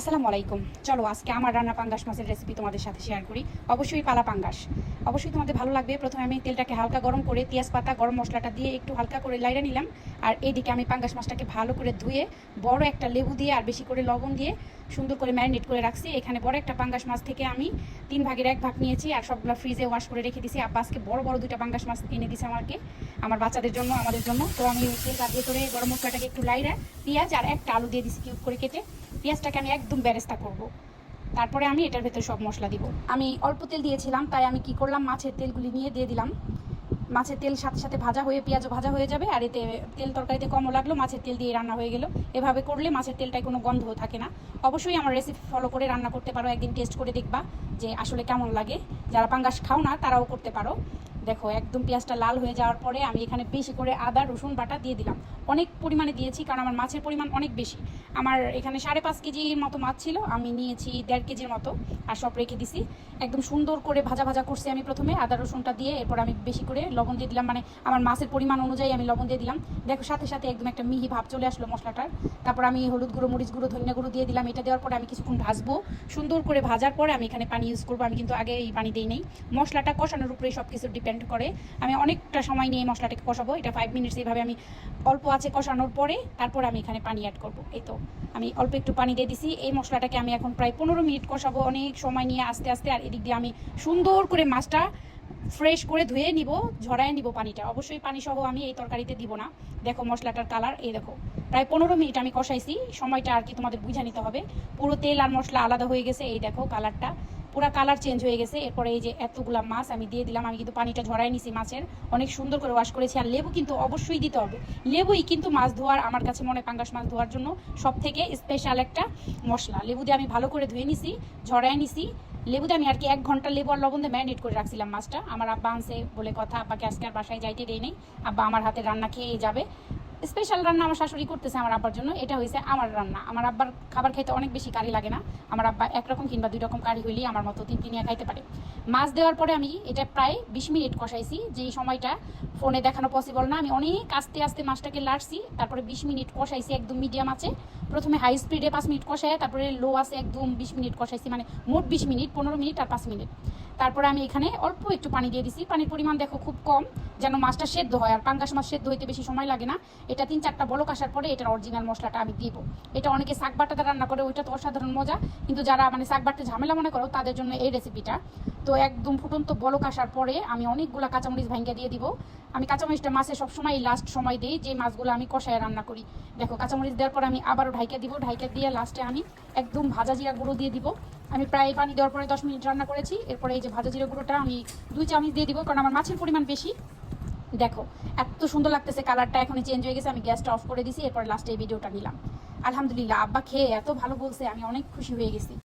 আসসালামু আলাইকুম। চলো আজকে আমার রান্না পাঙ্গাস মাছের রেসিপি তোমাদের সাথে শেয়ার করি। অবশ্যই পালা পাঙ্গাস। অবশ্যই তোমাদের ভালো লাগবে। প্রথমে আমি তেলটাকে হালকা গরম করে পেঁয়াজ পাতা, গরম মশলাটা দিয়ে একটু হালকা করে লাইড়া নিলাম। আর এইদিকে আমি পাঙ্গাস মাছটাকে ভালো করে ধুয়ে বড় একটা লেবু দিয়ে আর বেশি করে লবণ দিয়ে সুন্দর করে ম্যারিনেট করে রাখছি। এখানে বড় একটা পাঙ্গাস মাছ থেকে আমি তিন ভাগের এক ভাগ নিয়েছি আর সবগুলো ফ্রিজে ওয়াশ করে রেখে দিয়েছি। আব্বা আজকে বড় বড় দুইটা পাঙ্গাস মাছ এনে দিয়েছে আমাকে, আমার বাচ্চাদের জন্য, আমাদের জন্য। তো আমি তেলটা দিয়ে করে গরম মশলাটাকে একটু লাইড়া, পেঁয়াজ আর একটা আলু দিয়ে দিছি কিউব করে কেটে। পেঁয়াজটাকে আমি একদম ব্যারেস্তা করব। তারপরে আমি এটার ভেতরে সব মশলা দিব। আমি অল্প তেল দিয়েছিলাম, তাই আমি কি করলাম, মাছের তেলগুলি নিয়ে দিয়ে দিলাম। মাছের তেল সাথে সাথে ভাজা হয়ে, পেঁয়াজও ভাজা হয়ে যাবে, আর এতে তেল তরকারিতে কমও লাগল, মাছের তেল দিয়ে রান্না হয়ে গেল। এভাবে করলে মাছের তেলটায় কোনো গন্ধ থাকে না। অবশ্যই আমার রেসিপি ফলো করে রান্না করতে পারো, একদিন টেস্ট করে দেখবা যে আসলে কেমন লাগে। যারা পাঙ্গাস খাও না, তারাও করতে পারো। দেখো, একদম পেঁয়াজটা লাল হয়ে যাওয়ার পরে আমি এখানে বেশি করে আদা, রসুন, বাটা দিয়ে দিলাম। অনেক পরিমাণে দিয়েছি, কারণ আমার মাছের পরিমাণ অনেক বেশি। আমার এখানে সাড়ে পাঁচ কেজির মতো মাছ ছিল, আমি নিয়েছি দেড় কেজির মতো, আর সব রেখে দিছি। একদম সুন্দর করে ভাজা ভাজা করছি আমি প্রথমে, আদা, রসুনটা দিয়ে, এরপর আমি বেশি করে লবণ দিয়ে দিলাম। মানে আমার মাছের পরিমাণ অনুযায়ী আমি লবণ দিয়ে দিলাম। দেখো, সাথে সাথে একদম একটা মিহি ভাব চলে আসলো মশলাটার। তারপর আমি হলুদ গুঁড়ো, মরিচ গুঁড়ো, ধনিয়া গুঁড়ো দিয়ে দিলাম। এটা দেওয়ার পরে আমি কিছুক্ষণ ভাজবো। সুন্দর করে ভাজার পরে আমি এখানে পানি ইউজ করব। আমি কিন্তু আগে এই পানি দিই নেই। মশলাটা কষানোর উপরে সব কিছু ডিপেন্ড করে। আমি অনেকটা সময় নিয়ে মশলাটাকে কষাবো। এটা ফাইভ মিনিটস এইভাবে আমি অল্প আছে কষানোর পরে তারপর আমি এখানে পানি অ্যাড করব। এই তো, আমি অল্প একটু পানি দিয়ে দিছি। এই মশলাটাকে আমি এখন প্রায় পনেরো মিনিট কষাবো। অনেক সময় নিয়ে আস্তে আস্তে আর এদিক দিয়ে আমি সুন্দর করে মাছটা ফ্রেশ করে ধুয়ে নিব ঝরায় নিব পানিটা। অবশ্যই পানি সহ আমি এই তরকারিতে দিব না। দেখো মশলাটার কালার এই দেখো। প্রায় পনেরো মিনিট আমি কষাইছি। সময়টা আর কি তোমাদের বুঝে নিতে হবে। পুরো তেল আর মশলা আলাদা হয়ে গেছে। এই দেখো কালারটা পুরো কালার চেঞ্জ হয়ে গেছে। এরপরে এই যে এতগুলা মাছ আমি দিয়ে দিলাম, আমি কিন্তু পানিটা ঝরাই নিছি মাছের। অনেক সুন্দর করে ওয়াশ করেছি, আর লেবু কিন্তু অবশ্যই দিতে হবে। লেবুই কিন্তু মাছ ধোয়ার, আমার কাছে মনে পাঙ্গাস মাছ ধোয়ার জন্য সব থেকে স্পেশাল একটা মশলা। লেবু দিয়ে আমি ভালো করে ধুয়ে নিছি, ঝরাই নিছি। লেবুতে আমি আর কি এক ঘণ্টা লেবু আর লবণ দিয়ে ম্যারিনেট করে রাখছিলাম মাছটা। আমার আব্বা আনছে বলে কথা, আব্বাকে আজকে আর বাসায় যাইতে দেই নেই। আব্বা আমার হাতে রান্না খেয়ে যাবে। স্পেশাল রান্না আমার শাশুড়ি করতেছে আমার আব্বার জন্য, এটা হয়েছে আমার রান্না। আমার আব্বার খাবার খাইতে অনেক বেশি কারি লাগে না। আমার আব্বা একরকম কিংবা দুই রকম কারি হইলেই আমার মতো তিন তিনিয়া খাইতে পারে। মাছ দেওয়ার পরে আমি এটা প্রায় বিশ মিনিট কষাইছি, যেই সময়টা ফোনে দেখানো পসিবল না। আমি অনেক আস্তে আস্তে মাছটাকে লাড়ছি, তারপরে বিশ মিনিট কষাইছি একদম মিডিয়াম আছে। প্রথমে হাই স্পিডে পাঁচ মিনিট কষাই তারপরে লো আছে একদম বিশ মিনিট কষাইছি মানে মোট বিশ মিনিট, পনেরো মিনিট আর পাঁচ মিনিট। তারপরে আমি এখানে অল্প একটু পানি দিয়ে দিছি। পানির পরিমাণ দেখো খুব কম, যেন মাছটা সেদ্ধ হয়। আর পাঙ্গাস মাছ সেদ্ধ হইতে বেশি সময় লাগে না। এটা তিন চারটা বলক আসার পরে এটার অরিজিনাল মশলাটা আমি দিব। এটা অনেকে শাক বাটাতে রান্না করে, ওইটা তো অসাধারণ মজা। কিন্তু যারা মানে শাক বাটতে ঝামেলা মনে করো, তাদের জন্য এই রেসিপিটা তো একদম ফুটন্ত বলক আসার পরে আমি অনেকগুলো কাঁচামরিচ ভাঙ্গা দিয়ে দিব। আমি কাঁচামরিচটা মাছে সবসময় লাস্ট সময় দিই, যে মাছগুলো আমি কষায় রান্না করি। দেখো, কাঁচামরিচ দেওয়ার পর আমি আবারও ঢাইকা দিব। ঢাইকা দিয়ে লাস্টে আমি একদম ভাজা জিরা গুঁড়ো দিয়ে দিব। আমি প্রায় পানি দেওয়ার পরে দশ মিনিট রান্না করেছি। এরপরে এই যে ভাজা জিরো গুঁড়োটা আমি দুই চামচ দিয়ে দিব, কারণ আমার মাছের পরিমাণ বেশি। দেখো, এত সুন্দর লাগতেছে কালারটা এখন চেঞ্জ হয়ে গেছে, আমি গ্যাসটা অফ করে দিছি, এরপর লাস্টে এই ভিডিওটা নিলাম। আলহামদুলিল্লাহ, আব্বা খেয়ে এত ভালো বলছে, আমি অনেক খুশি হয়ে গেছি।